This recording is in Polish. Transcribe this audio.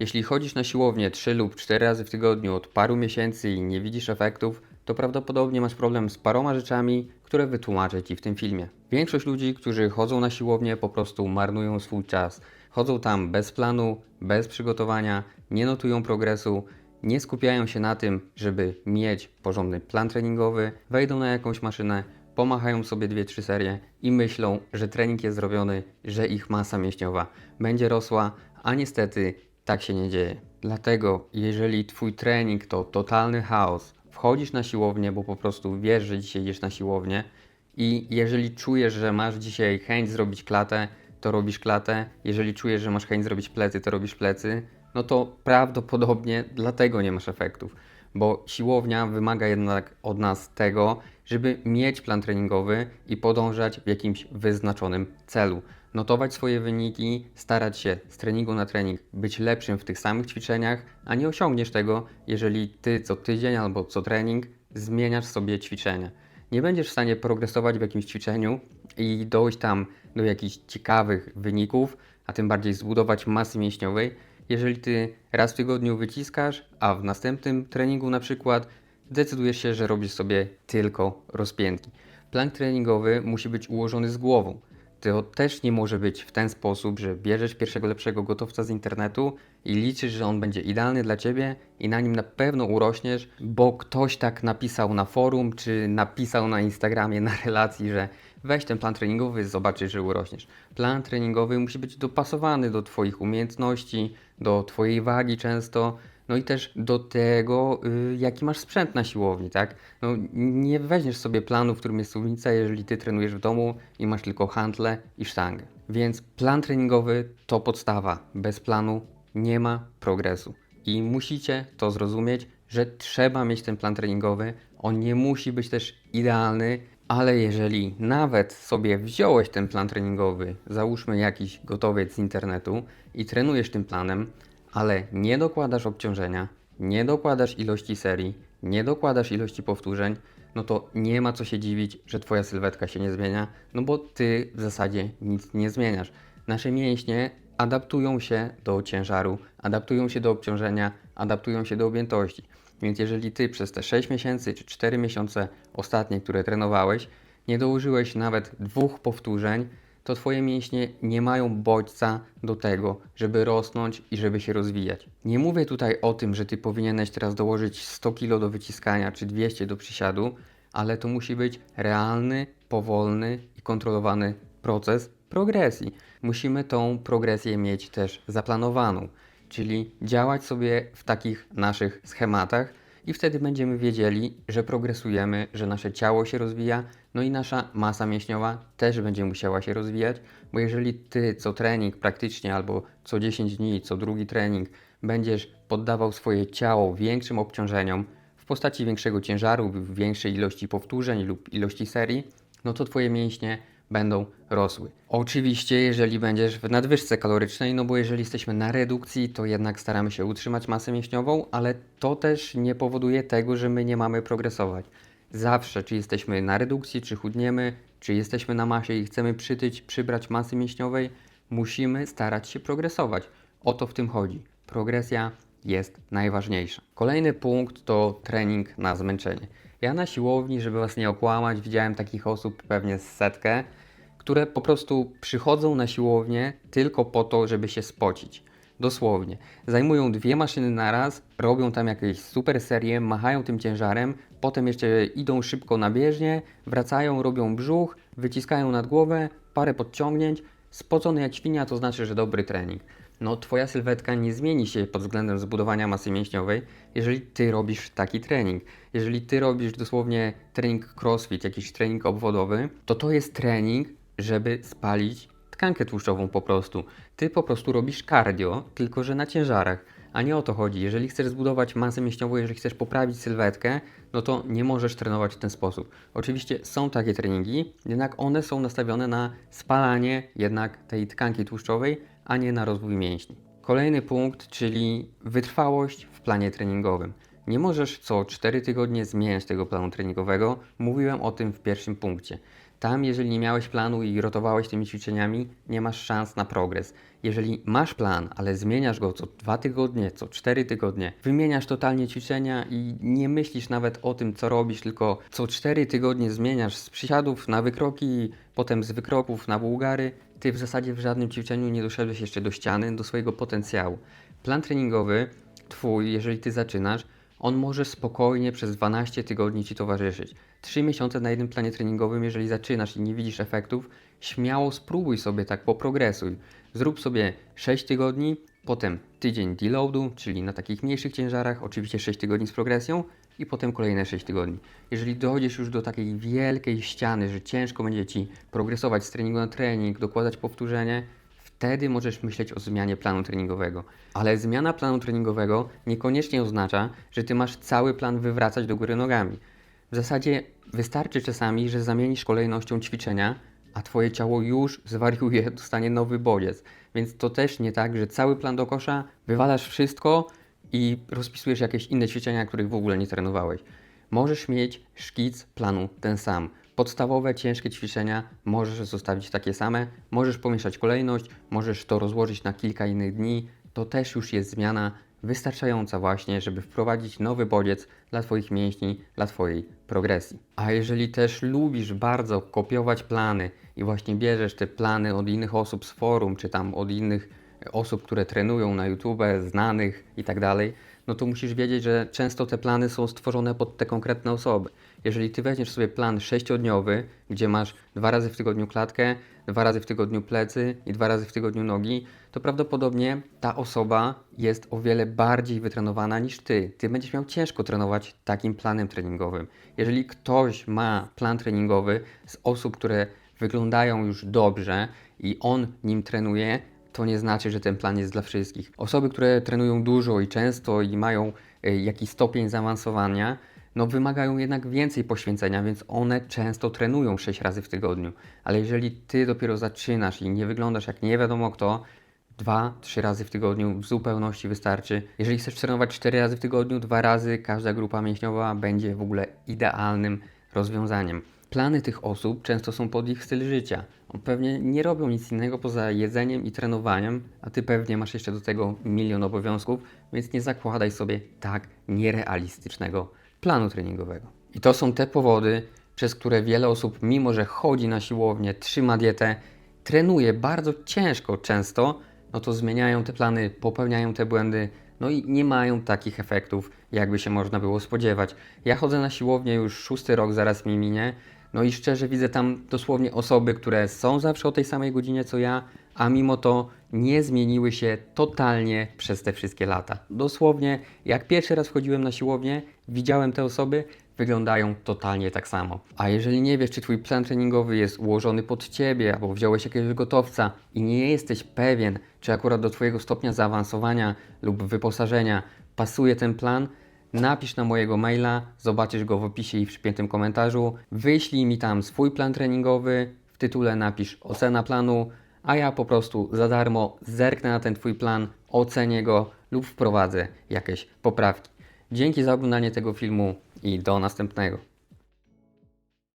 Jeśli chodzisz na siłownię 3 lub 4 razy w tygodniu od paru miesięcy i nie widzisz efektów, to prawdopodobnie masz problem z paroma rzeczami, które wytłumaczę Ci w tym filmie. Większość ludzi, którzy chodzą na siłownię, po prostu marnują swój czas. Chodzą tam bez planu, bez przygotowania, nie notują progresu, nie skupiają się na tym, żeby mieć porządny plan treningowy, wejdą na jakąś maszynę, pomachają sobie 2-3 serie i myślą, że trening jest zrobiony, że ich masa mięśniowa będzie rosła, a niestety tak się nie dzieje. Dlatego, jeżeli Twój trening to totalny chaos, wchodzisz na siłownię, bo po prostu wiesz, że dzisiaj idziesz na siłownię i jeżeli czujesz, że masz dzisiaj chęć zrobić klatę, to robisz klatę. Jeżeli czujesz, że masz chęć zrobić plecy, to robisz plecy. No to prawdopodobnie dlatego nie masz efektów, bo siłownia wymaga jednak od nas tego, żeby mieć plan treningowy i podążać w jakimś wyznaczonym celu. Notować swoje wyniki, starać się z treningu na trening być lepszym w tych samych ćwiczeniach, a nie osiągniesz tego, jeżeli ty co tydzień albo co trening zmieniasz sobie ćwiczenia. Nie będziesz w stanie progresować w jakimś ćwiczeniu i dojść tam do jakichś ciekawych wyników, a tym bardziej zbudować masy mięśniowej, jeżeli ty raz w tygodniu wyciskasz, a w następnym treningu na przykład decydujesz się, że robisz sobie tylko rozpiętki. Plan treningowy musi być ułożony z głową. To też nie może być w ten sposób, że bierzesz pierwszego lepszego gotowca z internetu i liczysz, że on będzie idealny dla ciebie i na nim na pewno urośniesz, bo ktoś tak napisał na forum czy napisał na Instagramie na relacji, że weź ten plan treningowy, zobaczysz, że urośniesz. Plan treningowy musi być dopasowany do Twoich umiejętności, do Twojej wagi często. No i też do tego, y, jaki masz sprzęt na siłowni, tak? No, nie weźmiesz sobie planu, w którym jest suwnica, jeżeli ty trenujesz w domu i masz tylko handle i sztangę. Więc plan treningowy to podstawa. Bez planu nie ma progresu. I musicie to zrozumieć, że trzeba mieć ten plan treningowy. On nie musi być też idealny, ale jeżeli nawet sobie wziąłeś ten plan treningowy, załóżmy jakiś gotowiec z internetu i trenujesz tym planem, ale nie dokładasz obciążenia, nie dokładasz ilości serii, nie dokładasz ilości powtórzeń, no to nie ma co się dziwić, że Twoja sylwetka się nie zmienia, no bo Ty w zasadzie nic nie zmieniasz. Nasze mięśnie adaptują się do ciężaru, adaptują się do obciążenia, adaptują się do objętości. Więc jeżeli Ty przez te 6 miesięcy czy 4 miesiące ostatnie, które trenowałeś, nie dołożyłeś nawet dwóch powtórzeń, to Twoje mięśnie nie mają bodźca do tego, żeby rosnąć i żeby się rozwijać. Nie mówię tutaj o tym, że Ty powinieneś teraz dołożyć 100 kg do wyciskania czy 200 do przysiadu, ale to musi być realny, powolny i kontrolowany proces progresji. Musimy tą progresję mieć też zaplanowaną, czyli działać sobie w takich naszych schematach i wtedy będziemy wiedzieli, że progresujemy, że nasze ciało się rozwija, no i nasza masa mięśniowa też będzie musiała się rozwijać, bo jeżeli ty co trening praktycznie albo co 10 dni, co drugi trening będziesz poddawał swoje ciało większym obciążeniom w postaci większego ciężaru, większej ilości powtórzeń lub ilości serii, no to twoje mięśnie będą rosły. Oczywiście, jeżeli będziesz w nadwyżce kalorycznej, no bo jeżeli jesteśmy na redukcji, to jednak staramy się utrzymać masę mięśniową, ale to też nie powoduje tego, że my nie mamy progresować. Zawsze, czy jesteśmy na redukcji, czy chudniemy, czy jesteśmy na masie i chcemy przytyć, przybrać masy mięśniowej, musimy starać się progresować. O to w tym chodzi. Progresja jest najważniejsza. Kolejny punkt to trening na zmęczenie. Ja na siłowni, żeby Was nie okłamać, widziałem takich osób pewnie z setkę, które po prostu przychodzą na siłownię tylko po to, żeby się spocić. Dosłownie. Zajmują dwie maszyny na raz, robią tam jakieś super serie, machają tym ciężarem, potem jeszcze idą szybko na bieżnię, wracają, robią brzuch, wyciskają nad głowę, parę podciągnięć. Spocony jak świnia to znaczy, że dobry trening. No, twoja sylwetka nie zmieni się pod względem zbudowania masy mięśniowej, jeżeli ty robisz taki trening. Jeżeli ty robisz dosłownie trening crossfit, jakiś trening obwodowy, to to jest trening, żeby spalić tkankę tłuszczową po prostu. Ty po prostu robisz cardio, tylko że na ciężarach. A nie o to chodzi. Jeżeli chcesz zbudować masę mięśniową, jeżeli chcesz poprawić sylwetkę, no to nie możesz trenować w ten sposób. Oczywiście są takie treningi, jednak one są nastawione na spalanie jednak tej tkanki tłuszczowej, a nie na rozwój mięśni. Kolejny punkt, czyli wytrwałość w planie treningowym. Nie możesz co 4 tygodnie zmieniać tego planu treningowego. Mówiłem o tym w pierwszym punkcie. Tam, jeżeli nie miałeś planu i rotowałeś tymi ćwiczeniami, nie masz szans na progres. Jeżeli masz plan, ale zmieniasz go co dwa tygodnie, co cztery tygodnie, wymieniasz totalnie ćwiczenia i nie myślisz nawet o tym, co robisz, tylko co cztery tygodnie zmieniasz z przysiadów na wykroki, potem z wykroków na bułgary, ty w zasadzie w żadnym ćwiczeniu nie doszedłeś jeszcze do ściany, do swojego potencjału. Plan treningowy twój, jeżeli ty zaczynasz, on może spokojnie przez 12 tygodni ci towarzyszyć. 3 miesiące na jednym planie treningowym, jeżeli zaczynasz i nie widzisz efektów, śmiało spróbuj sobie tak, poprogresuj. Zrób sobie 6 tygodni, potem tydzień deloadu, czyli na takich mniejszych ciężarach, oczywiście 6 tygodni z progresją i potem kolejne 6 tygodni. Jeżeli dojdziesz już do takiej wielkiej ściany, że ciężko będzie ci progresować z treningu na trening, dokładać powtórzenie, wtedy możesz myśleć o zmianie planu treningowego. Ale zmiana planu treningowego niekoniecznie oznacza, że ty masz cały plan wywracać do góry nogami. W zasadzie wystarczy czasami, że zamienisz kolejnością ćwiczenia, a twoje ciało już zwariuje, dostanie nowy bodziec. Więc to też nie tak, że cały plan do kosza, wywalasz wszystko i rozpisujesz jakieś inne ćwiczenia, których w ogóle nie trenowałeś. Możesz mieć szkic planu ten sam. Podstawowe, ciężkie ćwiczenia możesz zostawić takie same, możesz pomieszać kolejność, możesz to rozłożyć na kilka innych dni. To też już jest zmiana wystarczająca właśnie, żeby wprowadzić nowy bodziec dla Twoich mięśni, dla Twojej progresji. A jeżeli też lubisz bardzo kopiować plany i właśnie bierzesz te plany od innych osób z forum, czy tam od innych osób, które trenują na YouTube, znanych i tak dalej, no to musisz wiedzieć, że często te plany są stworzone pod te konkretne osoby. Jeżeli ty weźmiesz sobie plan sześciodniowy, gdzie masz dwa razy w tygodniu klatkę, dwa razy w tygodniu plecy i dwa razy w tygodniu nogi, to prawdopodobnie ta osoba jest o wiele bardziej wytrenowana niż ty. Ty będziesz miał ciężko trenować takim planem treningowym. Jeżeli ktoś ma plan treningowy z osób, które wyglądają już dobrze i on nim trenuje, to nie znaczy, że ten plan jest dla wszystkich. Osoby, które trenują dużo i często i mają y, jakiś stopień zaawansowania, no wymagają jednak więcej poświęcenia, więc one często trenują 6 razy w tygodniu. Ale jeżeli ty dopiero zaczynasz i nie wyglądasz jak nie wiadomo kto, dwa, trzy razy w tygodniu w zupełności wystarczy. Jeżeli chcesz trenować cztery razy w tygodniu, dwa razy każda grupa mięśniowa będzie w ogóle idealnym rozwiązaniem. Plany tych osób często są pod ich styl życia. Pewnie nie robią nic innego poza jedzeniem i trenowaniem, a ty pewnie masz jeszcze do tego milion obowiązków, więc nie zakładaj sobie tak nierealistycznego planu treningowego. I to są te powody, przez które wiele osób, mimo że chodzi na siłownię, trzyma dietę, trenuje bardzo ciężko często, no to zmieniają te plany, popełniają te błędy, no i nie mają takich efektów, jakby się można było spodziewać. Ja chodzę na siłownię już szósty rok, zaraz mi minie, no i szczerze widzę tam dosłownie osoby, które są zawsze o tej samej godzinie co ja, a mimo to nie zmieniły się totalnie przez te wszystkie lata. Dosłownie, jak pierwszy raz wchodziłem na siłownię, widziałem te osoby, wyglądają totalnie tak samo. A jeżeli nie wiesz, czy Twój plan treningowy jest ułożony pod Ciebie, albo wziąłeś jakiegoś gotowca i nie jesteś pewien, czy akurat do Twojego stopnia zaawansowania lub wyposażenia pasuje ten plan, napisz na mojego maila, zobaczysz go w opisie i w przypiętym komentarzu. Wyślij mi tam swój plan treningowy, w tytule napisz ocena planu, a ja po prostu za darmo zerknę na ten Twój plan, ocenię go lub wprowadzę jakieś poprawki. Dzięki za oglądanie tego filmu i do następnego.